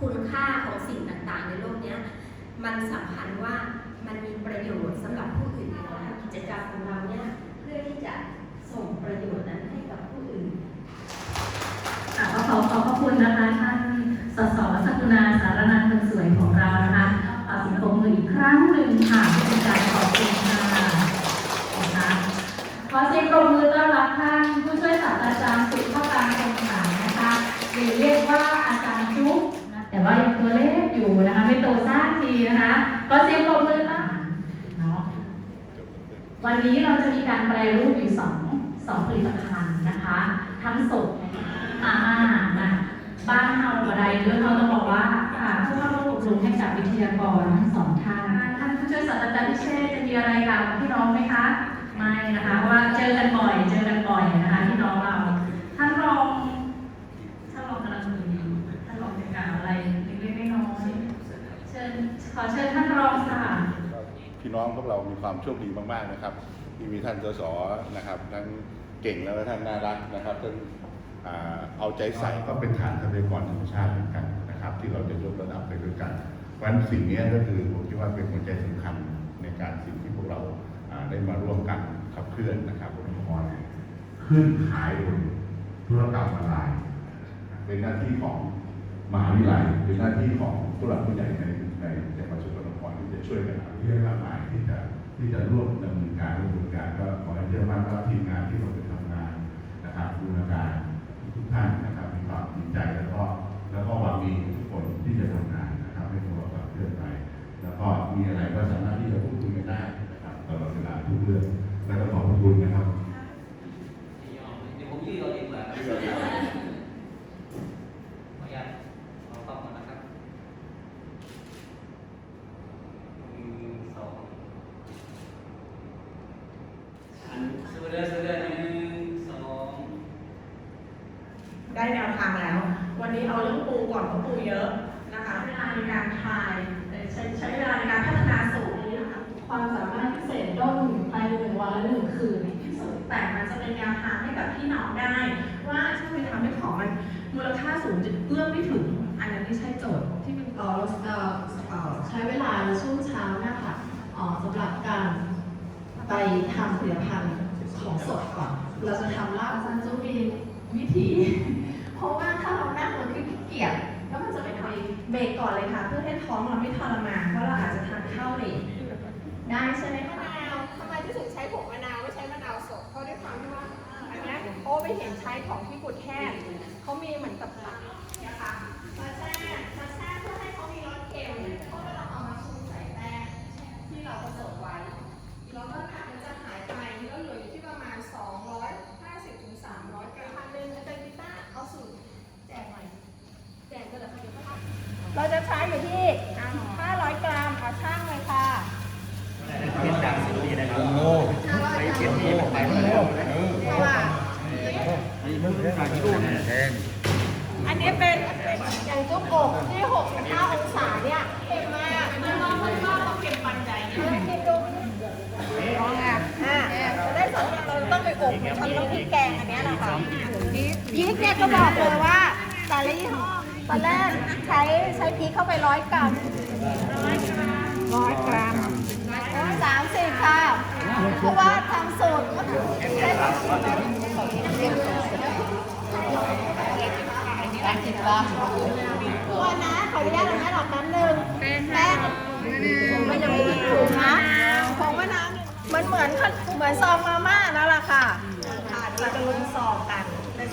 คุณค่าของสิ่งต่างๆ ในโลกนี้มันสำคัญว่ามันมีประโยชน์สำหรับผู้อื่นแล้วกิจกรรมของเราเนี่ยเพื่อที่จะส่งประโยชน์นั้นให้กับผู้อื่นค่ะก็ขอขอบพระคุณนะคะท่านสสสกุณาสารนันท์คนสวยของเรานะคะเอสิงปรบมืออีกครั้งหนึ่งค่ะเป็นการขอบคุณ นะคะไม่โตซ่าทีนะคะขอเสียงปรบมือต้อนรับเนาะวันนี้เราจะมีการแปรรูปอยู่สองสองผลิตภัณฑ์นะคะ ทั้งสดอาหารนะบ้านเฮาอะไรเรื่องเราต้องบอกว่าค่ะผู้เข้าร่วมอบรมให้กับวิทยากรทั้งสองท่านท่านผู้ช่วยศาสตราจารย์พิเชษจะมีอะไรกับพี่น้องไหมคะไม่นะคะเพราะว่าเจอกันบ่อยเจอกันบ่อยนะคะพี่น้องเราท่านรองท่านรองกำลังมีท่านรองจะกล่าวอะไรเล็กๆน้อยๆเชิญข อเชิญท่านรองค่ะพี่น้องพวกเรามีความโชคดีมากๆนะครับ ที่มีท่านสสนะครับทั้งเก่งแล้วก็ท่านน่ารักนะครับท่านเอาใจใส่ก็เป็นฐานทรัพยากรธรรมชาติเหมือนกันนะครับ ที่เราจะยกระดับไปด้วยกันเพราะฉะนั้นสิ่งนี้ก็คือผมคิดว่าเป็นหัวใจสำคัญในการสิ่งที่พวกเราอ่าได้มาร่วมกันขับเคลื่อนนะครับองค์กรขึ้นขายบนธุรกรรมออนไลน์เป็นหน้าที่ของมหาวิทยาลัยเป็นหน้าที่ของผู้หลักผู้ใหญ่ใน ในจังหวัดสกลนครที่จะช่วยกันเรื่องมากมายที่จะที่จะร่วมดำเนินการดำเนินการก็ขอให้เชื่อมั่นว่าทีมงานที่เราไปทำงานนะครับบูรณาการทุกท่านนะครับมีความจริงใจแล้วก็แล้วก็หวังดีทุกคนที่จะทำงานนะครับให้พวกเราขับเคลื่อนไป แล้วก็มีอะไรก็สามารถที่จะพูดคุยกันได้นะครับตลอดเวลาทุกเรื่องแล้วก็ขอบพระคุณนะครับ เดี๋ยวผมยืดเอาดีกว่าครับขออนุญาตเอาเข้ามานะครับหนึ่งสองอันสู้เด้อสู้เด้อหนึ่งสอง ได้แนวทางแล้ว วันนี้เอาเรื่องปูก่อนเพ รูเยอะนะคะเวลาในการทายใช้ใช้เวลาในการพัฒนาสูตรนี้นะคะความสามารถพิเศษด้นภายในหนึ่งวันและหนึ่งคืนนที่สุดแต่มันจะเป็นแนวทางให้กับพี่น้องได้ ว่าช่วยทำให้ของมันมูลค่าสูงจนเอื้อมไม่ถึง อันนั้นไม่ใช่โจทย์ที่เป็นเอ่อเราใช้เวลาในช่วงเช้าเนะคะเอ่อสำหรับการไปทำผลิตภัณฑ์ของสดก่อน เราจะทำลาบซันจูมีวิธี เพราะว่าถ้าเรานั่งมันคือขี้เกียจ แล้วมันจะไม่ทำเบรกก่อนเลยค่ะ เพื่อให้ท้องเราไม่ทรมานเพราะเราอาจจะทานข้าวเลทได้ใช่ไหมคะมะนาวทำไมที่ถึงใช้ผงมะนาวไม่ใช้มะนาวสดเพราะด้วยความที่ว่าอันนี้โอ้ไปเห็นใช้ของที่กุดแค่เขามีเหมือนกับตักนะคะมาแช่มาแช่เพื่อ อยู่ที่ 500 กรัมเอาช่างเลยค่ะเพราะว่าอันนี้เป็นอย่างจุ๊บอกที่65องศาเนี่ยเค็มมากมันว่ามันว่าเราเค็มปันใหญ่นะคิดดูลองอะอะจะได้สองอย่างเราต้องไปอบเหมือนทำน้ำพริกแกงอันเนี้ยนะคะยีสต์เนี่ยก็บอกเลยว่าแต่ละยี่ห้อ ตอนแรกใช้ใช้พริกเข้าไปร้อยกรัมร้อยกรัมร้อยกรัมสามสิบค่ะ เพราะว่าทำสูตรก็ใช้แปดสิบกรัมตัวนะขออนุญาตนะหลักน้ำหนึ่งแป้งมันยังไม่มีถุงนะของมะนาวเนี่ยมันเหมือนขนเหมือนซองมาม่านั่นแหละค่ะค่ะเราจะลงซองกัน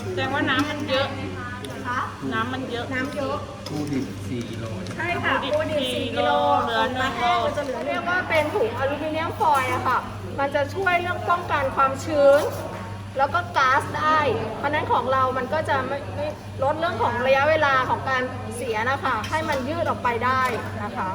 แสดงว่าน้ำมันเยอะนะ คะน้ำมันเยอะน้ำเยอะผู้ดิบสี่กิโลใช่ค่ะปูดิบปูดิบสี่สี่กิกิโลโลเหลือหนึ่งโลมันจะเหลือเรียกว่าเป็นถุงอลูมิเนียมฟอยล์อะค่ะ มันจะช่วยเรื่องป้องกันความชื้น แล้วก็ก๊าซได้ เพราะฉะนั้นของเรามันก็จะไม่ไม่ลดเรื่องของระยะเวลาของการเสียนะคะ ให้มันยืดออกไปได้นะคะ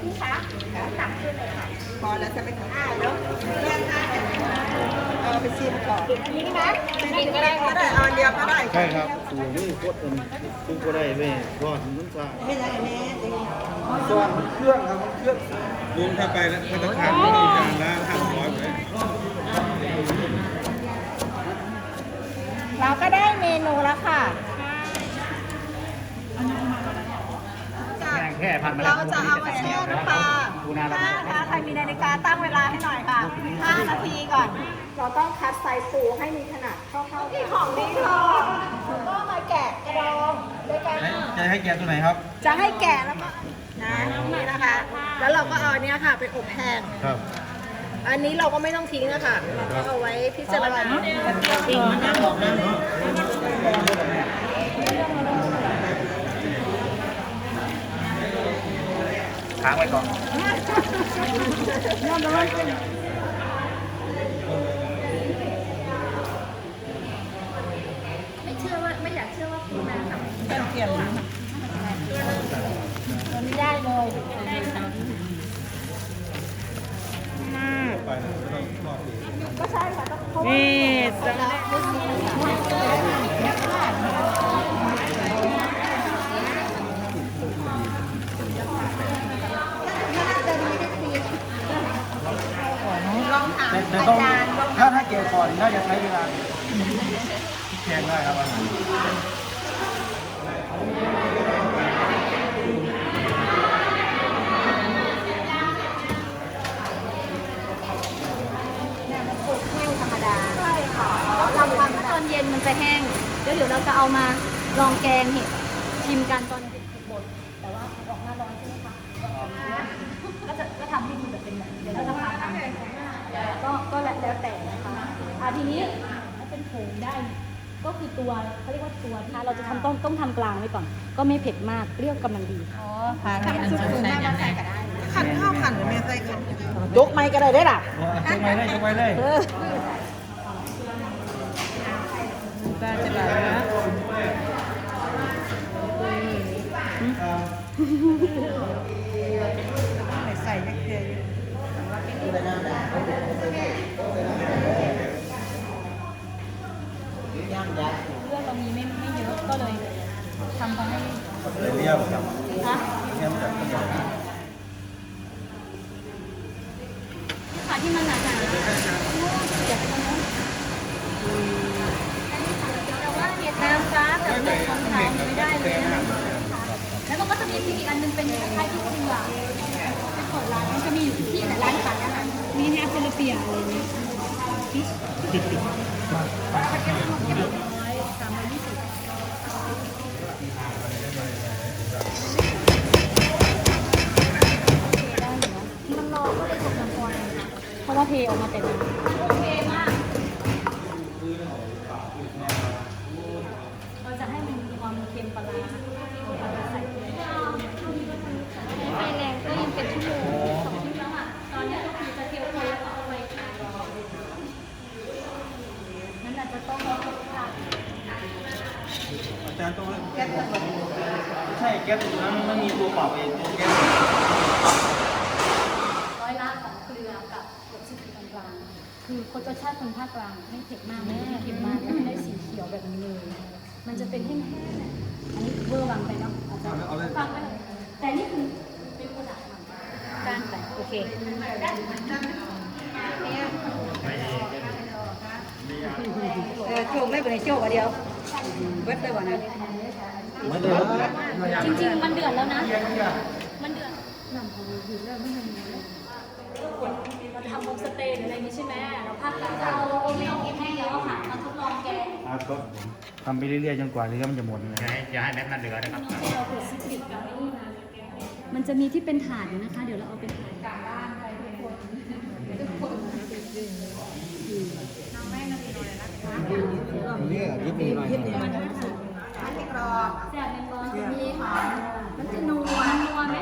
พี่คะตักขึ้นเลยค่ะ พอแล้วจะไปทำอ่าแล้วเรื่องค่ะเออไปชิมก่อนนี่นะ ใช่ครับสูง นี่โคตรเอิมซึ่งก็ได้แม่รอดมันฟ้าไม่ได้แม่ส่อนเครื่องครับมันเครื่องลุงถ้าไปแล้วพัตตาคารไม่มีจานละห้าร้อยไปเราก็ได้เมนูแล้วค่ะ แค่พันมาเราจะเอามาแช่น้ำปลาปูนาถ้าถ้าใครมีนาฬิกาตั้งเวลาให้หน่อยค่ะ5นาทีก่อน เราต้องคัดไซส์ปูให้มีขนาดเท่าๆที่ของดีทองก็มาแกะกระดองด้วยกันจะให้แกตัวไหนครับ จะให้แกะแล้วก็นะนี่นะคะ แล้วเราก็เอาอันเนี้ยค่ะไปอบแห้งครับอันนี้เราก็ไม่ต้องทิ้งนะคะเราก็เอาไว้พิจารณาจริงมันน่าบอกนะ ค้างไว้ก่อน ไม่เชื่อว่าไม่อยากเชื่อว่าคุณมาทำ เป็นเกียรติ มันไม่ได้เลย ไปนะไม่ต้องทอดดี ก็ใช่ค่ะต้องเพราะว่า นี่ส แล้ว ลองถาม แต่ อา ต้อง จารย์ลอง ถ้าถ้าเกะก่อนน่าจะใช้เวลาแข่งได้ครับปลูกแห้งธรรมดาใช่ค่ะเราทำตอนเย็นมันจะแห้ง เดี๋ยวเดี๋ยวเราจะเอามาลองแกงเห็ดชิมกันตอนบดแต่ว่าออกหน้าร้อนใช่ไหมคะก็จะก็ทำให้ดูแบบเป็นแบบนี้เดี๋ยวเราจะพาทำก็ก็แล้วแล้วแต่นะคะอะ ทีนี้ถ้าเป็นผงได้เนี่ยก็คือตัวเขาเรียกว่าตัวนะคะเราจะทำต้องต้องทำกลางไว้ก่อน ก็ไม่เผ็ดมากเปรี้ยวกำลังดีขันสุดๆใส่กันได้ขันข้าวขันหรือไม่ใส่ขันยกไม้ก็ได้ได้หรอจงไว้เลยจงไว้เลยก็จะแบบนะใส่ยักเกลือ เรื่องเรามีไม่ไม่เยอะก็เลยทำเขาให้เลยเรียบครับฮะเรียบจากต้นไม้ค่ะที่มันหนาๆอยากทำนะแต่ว่าเห็ดนางฟ้ากับเห็ดของขาวไม่ได้เลยนะแล้วมันก็จะมีอีกอันนึงเป็นคล้ายๆที่คุณว่าเป็นของร้านมันจะมีอยู่ที่ไหนร้านขายอาหารมีแฮปเปอร์เปียอะไรนี้ เลยตกน้ำพรเพราะว่าเทออกมาแต่น้ำโอเคมาก เราจะให้มันมีความเค็มปลาร้าเราจะใส่ไฟแรงก็ยังเป็นชั่วโมงสองชั่วโมงแล้วอะ ตอนนี้ก็คือจะเทียวไฟแล้วก็เอาไว้นั่นอาจจะต้องรอสักพัก อา จารย์ต้องแก๊สใช่แก๊สนั้นมันมีตัวเป่าเองตัวแก๊สร้อยละของเกลือกับรสชาติกลางๆคือคนรสชาติคนภาคกลางไม่เผ็ดมากไม่เค็มมากไม่ได้สีเขียวแบบนี้เลยมันจะเป็นแห้งๆอันนี้เวอร์วังไปเนาะอาจจะฟังไปเลยแต่นี่คือเป็นกระดาษมันก้านไปโอเคเออโชคไม่เป็นโชคอันเดียว เบิดเลยวันนั้นไม่ได้ครับจริงๆ มันเดือดแล้วนะ มันเดือดหนังของเราอยู่แล้วไม่ทำเลยเราทำโฮมสเตย์หรืออะไรนี้ใช่ไหมเราพักแล้วเราไม่เอาเก็บให้เยอะค่ะมาทดลองแกงครับทำไปเรื่อยๆจนกว่าที่มันจะหมดนะอย่าให้แม็กนั่นเหลือนะครับเราเปิดซิปิดกับไอ้นี่นะมันจะมีที่เป็นถาดอยู่นะคะ เดี๋ยวเราเอาเป็นถาดกลางบ้านไปทุกคนทุกคน น้องแม่นาทีหน่อยนะคะนี่ยิบหน่อยมันจะกรอบแซ่บแมงกอจะมีหอมมันจะนัวนัวไหม